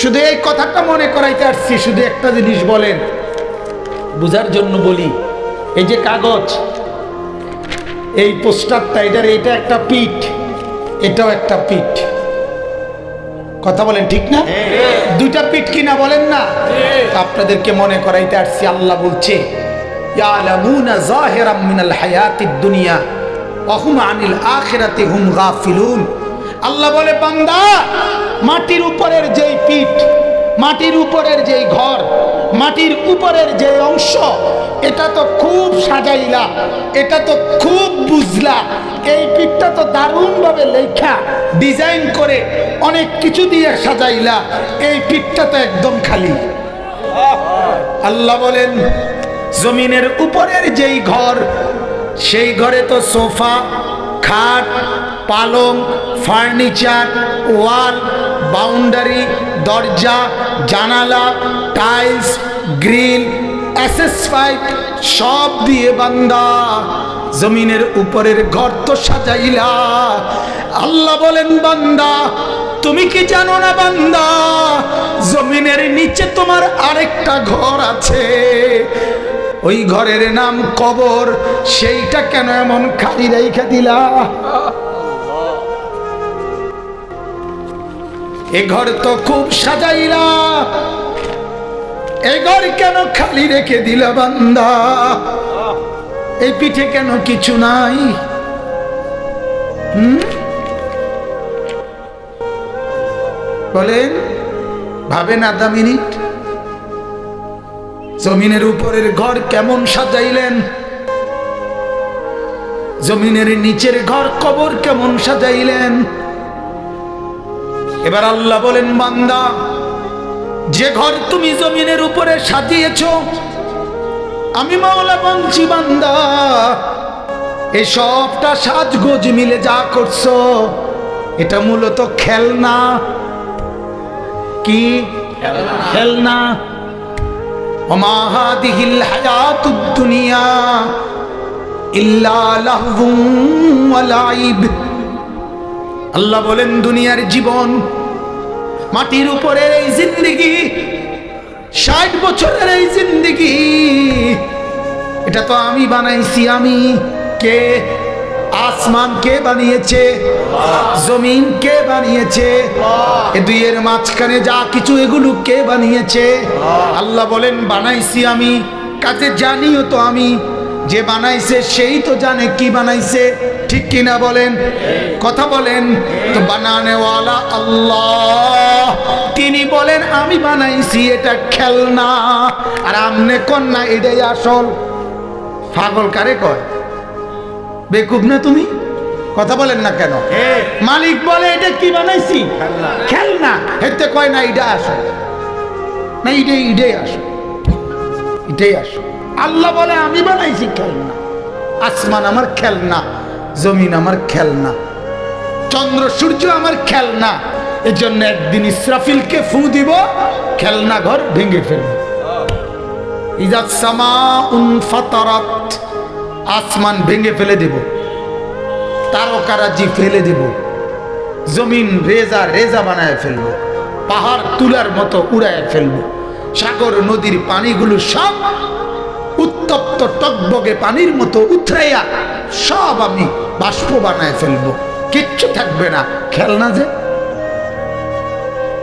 শুধু এই কথাটা মনে করাইতে আসছি, শুধু একটা জিনিস বলেন। বুঝার জন্য বলি, এই যে কাগজ, এই পোস্টারটা, এটার এটা একটা পিঠ, এটাও একটা পিঠ। কথা বলেন ঠিক না? দুইটা পিঠ কিনা বলেন না? আপনাদেরকে মনে করাইতে আসছি, আল্লাহ বলছে দুনিয়া, ওয়া হুম আনিল আখিরাতি হুম গাফিলুন। আল্লাহ বলে, বান্দা, মাটির উপরের যেই পিঠ, মাটির উপরের যেই ঘর, মাটির উপরের যে অংশ, এটা তো খুব সাজাইলা, এটা তো খুব বুঝলা। এই পিঠটা তো দারুণভাবে লেখা, ডিজাইন করে অনেক কিছু দিয়ে সাজাইলা। এই পিঠটা তো একদম খালি। আল্লাহ বলেন, জমিনের উপরের যেই ঘর, সেই ঘরে তো সোফা, খাট পালং, ফার্নিচার, ওয়াল, বাউন্ডারি, দরজা, জানালা, টাইলস, গ্রিল, অ্যাসেস পাইপ, সব দিয়ে বান্দা জমিনের উপরের ঘর তো সাজাইলা। আল্লাহ বলেন, বান্দা, তুমি কি জানো না বান্দা, জমিনের নিচে তোমার আরেকটা ঘর আছে। ওই ঘরের নাম কবর, সেইটা কেন এমন খালি রেখে দিলা? এ ঘর তো খুব সাজাইলা। এ ঘর কেন খালি রেখে দিলা বান্দা? এই পিঠে কেন কিছু নাই? বলেন ভাবেন আধা মিনিট। জমিনের উপরের ঘর কেমন সাজাইলেন? জমিনের নিচের ঘর কবর কেমন সাজাইলেন? এবার আল্লাহ বলেন, বান্দা, যে ঘর তুমি জমিনের উপরে সাজিয়েছ, আমি মাওলা বঞ্চি বান্দা, এই সবটা সাজগোজ মিলে যা করছ, এটা মূলত খেলনা। কি? খেলনা। দুনিয়া আল্লাহ বলেন, দুনিয়ার জীবন মাটির উপরের এই জিন্দিগি, ষাট বছরের এই জিন্দিগি। এটা তো আমি বানাইছি, আমি কে? আসমান কে বানিয়েছে? জমিন কে বানিয়েছে? এ দুইয়ের মাঝখানে যা কিছু, এগুলো কে বানিয়েছে? আল্লাহ বলেন, বানাইছি আমি, কাজে জানিও তো আমি। যে বানাইছে সেই তো জানে কি বানাইছে। ঠিক কিনা বলেন? কথা বলেন। তো বানানেওয়ালা আল্লাহ। তিনি বলেন আমি বানাইছি এটা খেলনা। আর আমনে কন্যা এটাই আসল। পাগল কারে কয়? বেকুব না তুমি? কথা বলেন না কেন? মালিক বলে এটা কি বানাইছি? খেলনা। হেতে কয় না এটা আসো না ইডে ইডেই আসো এটাই আসো আল্লাহ বলে, আমি বানাইছি খেলনা। আসমান আমার খেলনা, জমিন আমার খেলনা, চন্দ্র সূর্য আমার খেলনা। এই জন্য একদিন ইসরাফিলকে ফু দিব, খেলনা ঘর ভেঙে ফেলব। আসমান ভেঙে ফেলে দেব, তারকারাজি ফেলে দেব, জমিন রেজা রেজা বানায় ফেলব, পাহাড় তুলার মতো উড়ায় ফেলব, সাগর, নদীর পানিগুলো সব উত্তপ্ত টকবগে পানির মতো উথরাইয়া সব আমি বাষ্প বানায় ফেলব। কিচ্ছু থাকবে না। খেলনা যে।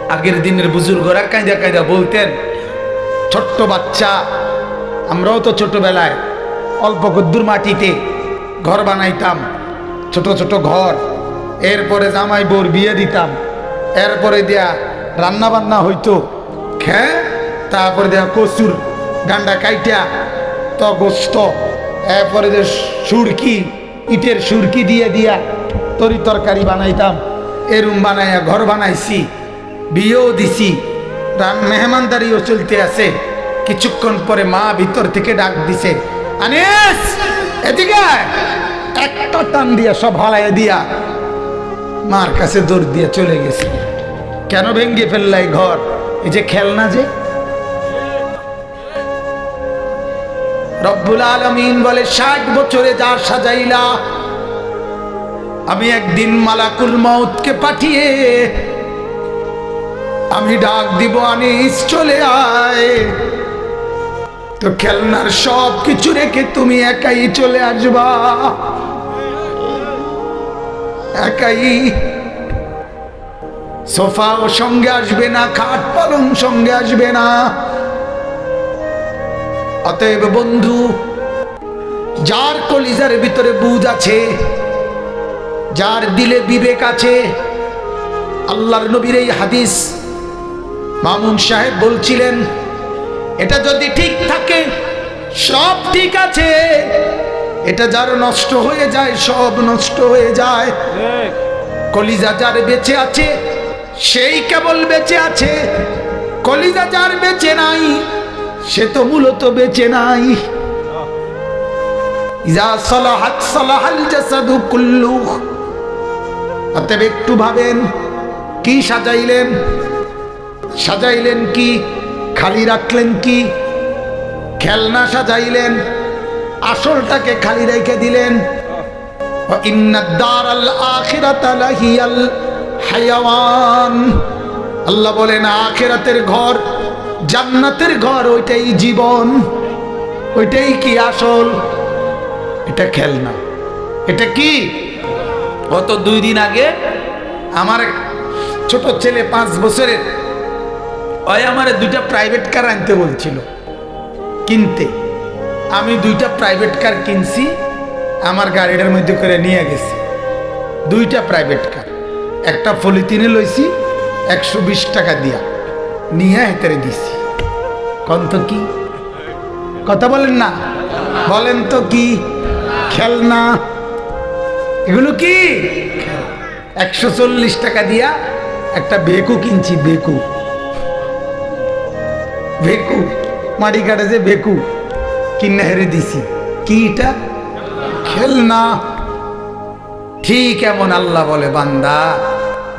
আগের দিনের বুজুর্গরা কাঁদা কাঁদা বলতেন, ছোট্ট বাচ্চা, আমরাও তো ছোটবেলায় অল্প কদ্দুর মাটিতে ঘর বানাইতাম, ছোট ছোট ঘর। এরপরে জামাই বোর বিয়ে দিতাম, এরপরে দেয়া রান্না বান্না হইতো। খে তারপরে দেয়া কচুর গান্ডা কাইটা গোস্ত এরপরে যে সুরকি, ইটের সুরকি দিয়ে দিয়া তরি তরকারি বানাইতাম, এরুম বানাইয়া ঘর বানাইছি, বিয়েও দিছি মেহমানদারিও চলতে আছে, কিছুক্ষণ পরে মা ভিতর থেকে ডাক দিছে, আনিস, এদিকে একটা টান দিয়া সব হালাইয়া দিয়া মার কাছে দৌড় দিয়ে চলে গেছে। কেন ভেঙ্গে ফেললাই ঘর? এই যে খেলনা যে? রব্বুল আলমিন বলে, ষাট বছরে যা সাজাইলা, আমি একদিন মালাকুল মাউতকে পাঠিয়ে আমি ডাক দিব, আনিস চলে আয়। তো খেলনার সব কিছু রেখে তুমি একাই চলে আসবা। একাই সোফাও সঙ্গে আসবে না, খাট পালং সঙ্গে আসবে না। অতএব বন্ধু, যার কলিজার ভিতরে বুঝ আছে, যার দিলে বিবেক আছে, আল্লাহর নবীর এই হাদিস মামুন সাহেব বলছিলেন, এটা যদি ঠিক থাকে, সব ঠিক আছে। এটা যার নষ্ট হয়ে যায়, সব নষ্ট হয়ে যায়। কলিজা যার বেঁচে আছে, সেই কেবল বেঁচে আছে। কলিজা যার বেঁচে নাই সে তো মূলত বেঁচে নাই। একটু ভাবেন, কি সাজাইলেন? সাজাইলেন কি? খালি রাখলেন কি? খেলনা সাজাইলেন? আসলটাকে খালি রেখে দিলেন? আল্লাহ বলেন, আখেরাতের ঘর জান্নাতের ঘর ওইটাই জীবন, ওইটাই কি আসল? এটা খেলনা। এটা কি? গত দুই দিন আগে আমার ছোট ছেলে পাঁচ বছরের, ওই আমার দুইটা প্রাইভেট কার আনতে বলছিল কিনতে। আমি দুইটা প্রাইভেট কার কিনছি, আমার গাড়িটার মধ্যে করে নিয়ে গেছি। দুইটা প্রাইভেট কার একটা ফলিতিনে লইছি, একশো বিশ টাকা দিয়া। নিয়ে হেতারে দিছি। কন্ত কি? কথা বলেন না। বলেন তো কি? খেলনা এগুলো কি? একশো চল্লিশ টাকা দিয়া একটা বেকু কিনছি, বেকু। বেকু। মাটি কাটে যে বেকু, কিনে হেরে দিছি। কি এটা খেলনা ঠিক এমন আল্লাহ বলে, বান্দা।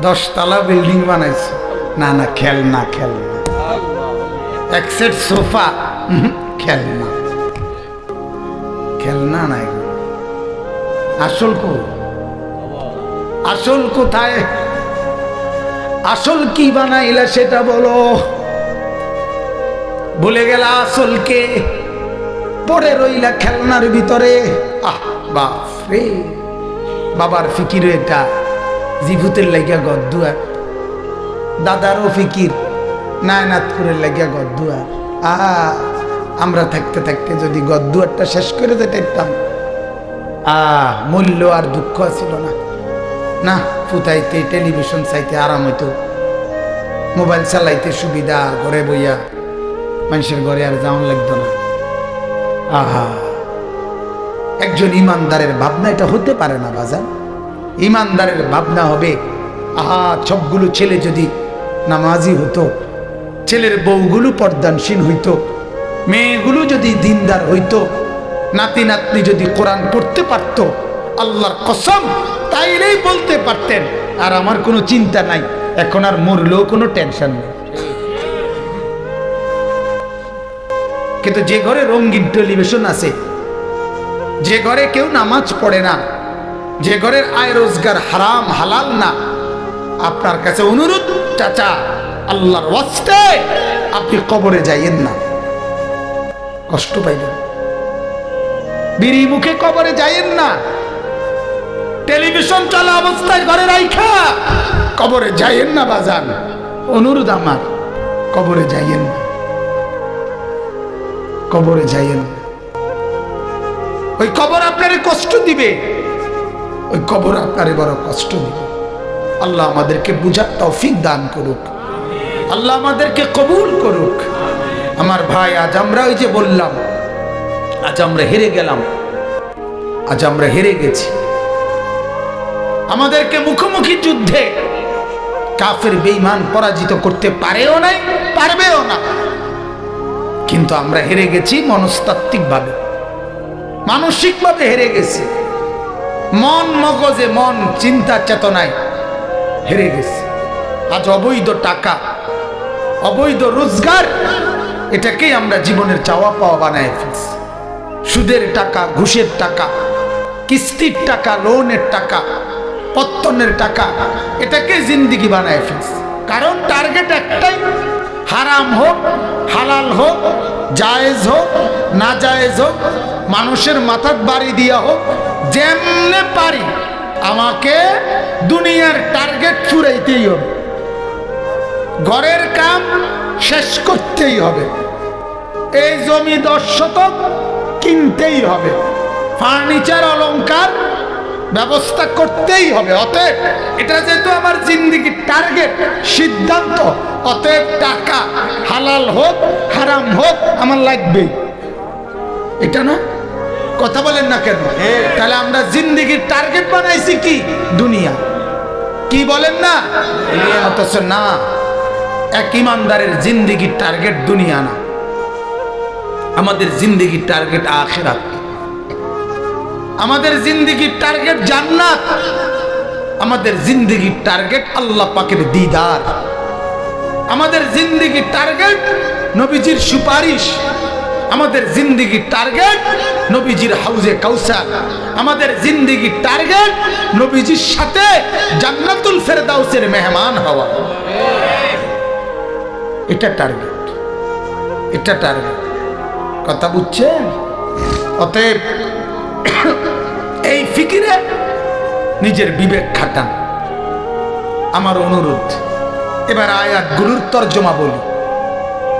দশতলা বিল্ডিং বানাইছে। না না খেলনা খেলনা এক সেট সোফা খেলনা খেলনা না। এগুলো। আসল কো? আসল কোথায়? আসল কি বানাইলা সেটা বলো। ভুলে গেলা আসলকে পড়ে রইলা খেলনার ভিতরে। আহ বাপ রে বাবার ফিকির এটা। জিভুতের লাগিয়া গদ্দুয়া দাদারও ফিকির নায়নাথপুরের লাগিয়া গদ্দুয়া আহা, আমরা থাকতে থাকতে যদি গদ্দুয়ারটা শেষ করে যেতাম আহ, মূল্য আর দুঃখ ছিল না। না, ফুতাইতে, টেলিভিশন চাইতে আরাম হইতো। মোবাইল চালাইতে সুবিধা, ঘরে বইয়া মানুষের ঘরে আর যাওয়ান লাগতো না। আহা, একজন ইমানদারের ভাবনা এটা হতে পারে না বাজার ইমানদারের ভাবনা হবে, আহা, সবগুলো ছেলে যদি নামাজি হতো। ছেলের বউগুলো পর্দানসীন হইতো। মেয়েগুলো যদি দিনদার হইতো, নাতি নাতনি যদি কোরআন পড়তে পারত, আল্লাহর কসম, তাইলেই বলতে পারতেন, আর আমার কোনো চিন্তা নাই, এখন আর মরলেও কোনো টেনশন নেই। কিন্তু যে ঘরে রঙিন টেলিভিশন আছে, যে ঘরে কেউ নামাজ পড়ে না, যে ঘরের আয় রোজগার হারাম, হালাল না, আপনার কাছে অনুরোধ চাচা, আল্লাহর ওয়াস্তে আপনি কবরে যাইয়েন না। কষ্ট পাইবেন বিড়ি মুখে কবরে যাইয়েন না। টেলিভিশন চলা অবস্থায় ঘরে রাইখা, কবরে যাইয়েন না বাজান। অনুরোধ আমার, কবরে যাইয়েন না। কবরে যাইয়েন ওই কবর আপনারে কষ্ট দিবে। ওই কবর আপনারে বড় কষ্ট দিবে। আল্লাহ আমাদেরকে বুঝার তৌফিক দান করুক। আল্লাহ আমাদেরকে কবুল করুক। আমার ভাই, আজ আমরা ওই যে বললাম, আজ আমরা হেরে গেলাম। আজ আমরা হেরে গেছি। আমাদেরকে মুখোমুখি যুদ্ধে কাফের, বেঈমান পরাজিত করতে পারেও নাই, পারবেও না। কিন্তু আমরা হেরে গেছি মনস্তাত্ত্বিকভাবে। মানসিকভাবে হেরে গেছি। মন মগজে, মন চিন্তা চেতনায় হেরে গেছে। আজ অবৈধ টাকা, অবৈধ রোজগার, এটাকেই আমরা জীবনের চাওয়া পাওয়া বানায় ফেলছি। সুদের টাকা, ঘুষের টাকা, কিস্তির টাকা, লোনের টাকা, পত্তনের টাকা এটাকে জিন্দিগি বানায় ফেলছি। কারণ টার্গেট একটাই, হারাম হোক, হালাল হোক, জায়েজ হোক, না জায়েজ হোক, মানুষের মাথার বাড়ি দিয়া হোক, যেমনে পারি আমাকে দুনিয়ার টার্গেট ফুরাইতেই হবে। ঘরের কাম শেষ করতেই হবে। এই জমি দশ শতক কিনতেই হবে। ফার্নিচার, অলংকার ব্যবস্থা করতেই হবে। অতএব এটা যেহেতু আমার জিন্দিগির টার্গেট সিদ্ধান্ত, অতএব টাকা হালাল হোক, হারাম হোক আমার লাগবেই। এটা না? কথা বলেন না কেন? তাহলে আমরা জিন্দিগির টার্গেট বানাইছি কি? দুনিয়া। কি বলেন না? অথচ না। এক ইমানদারের জিন্দিগির টার্গেট দুনিয়া না। আমাদের জিন্দিগির টার্গেট আখেরাত। আমাদের জিন্দিগির টার্গেট জান্নাত। আমাদের জিন্দিগির টার্গেট আল্লাহ পাকের দিদার। আমাদের জিন্দিগির টার্গেট নবীজির সুপারিশ। আমাদের জিন্দিগির টার্গেট নবীজির হাউজে কাউসার। আমাদের জিন্দিগির টার্গেট নবীজির সাথে জান্নাতুল ফেরদাউসের মেহমান হওয়া। এটা টার্গেট এটা টার্গেট কথা বুঝছেন? অতএব এই ফিকিরে নিজের বিবেক খাটান। আমার অনুরোধ, এবার আয়াতগুলোর তর্জমা বলি।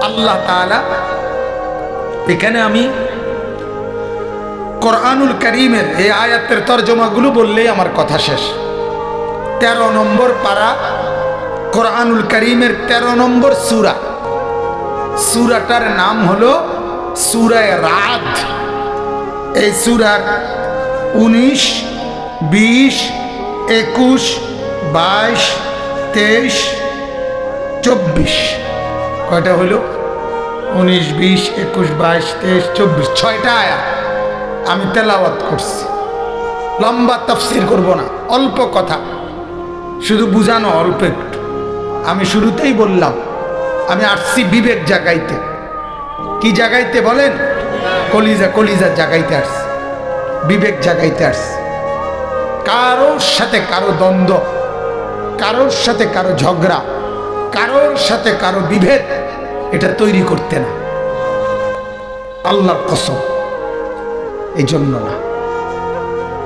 আল্লাহ তাআলা এখানে আমি কোরআনুল করিমের এই আয়াতের তর্জমাগুলো বললেই আমার কথা শেষ। তেরো নম্বর পাড়া কোরআনুল করিমের তেরো নম্বর সুরা। সুরাটার নাম হলো সুরায় রাত এই সুরার উনিশ, বিশ, একুশ, বাইশ, তেইশ, চব্বিশ। কয়টা হলো? উনিশ, বিশ, একুশ, বাইশ, তেইশ, চব্বিশ, ছয়টা আয়া আমি তেলাওয়াত করছি। লম্বা তফসির করব না, অল্প কথা। শুধু বুঝানো অল্প একটু। আমি শুরুতেই বললাম, আমি আসছি বিবেক জাগাইতে। কি জাগাইতে বলেন? কলিজা কলিজা জাগাইতে আসছি। বিবেক জাগাইতে আসছি। কারোর সাথে কারও দ্বন্দ্ব, কারোর সাথে কারও ঝগড়া, কারোর সাথে কারও বিভেদ এটা তৈরি করতে না। আল্লাহর কসম। এই জন্য না।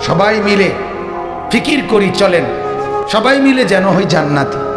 সবাই মিলে ফিকির করি চলেন। সবাই মিলে যেন হই জান্নাতি।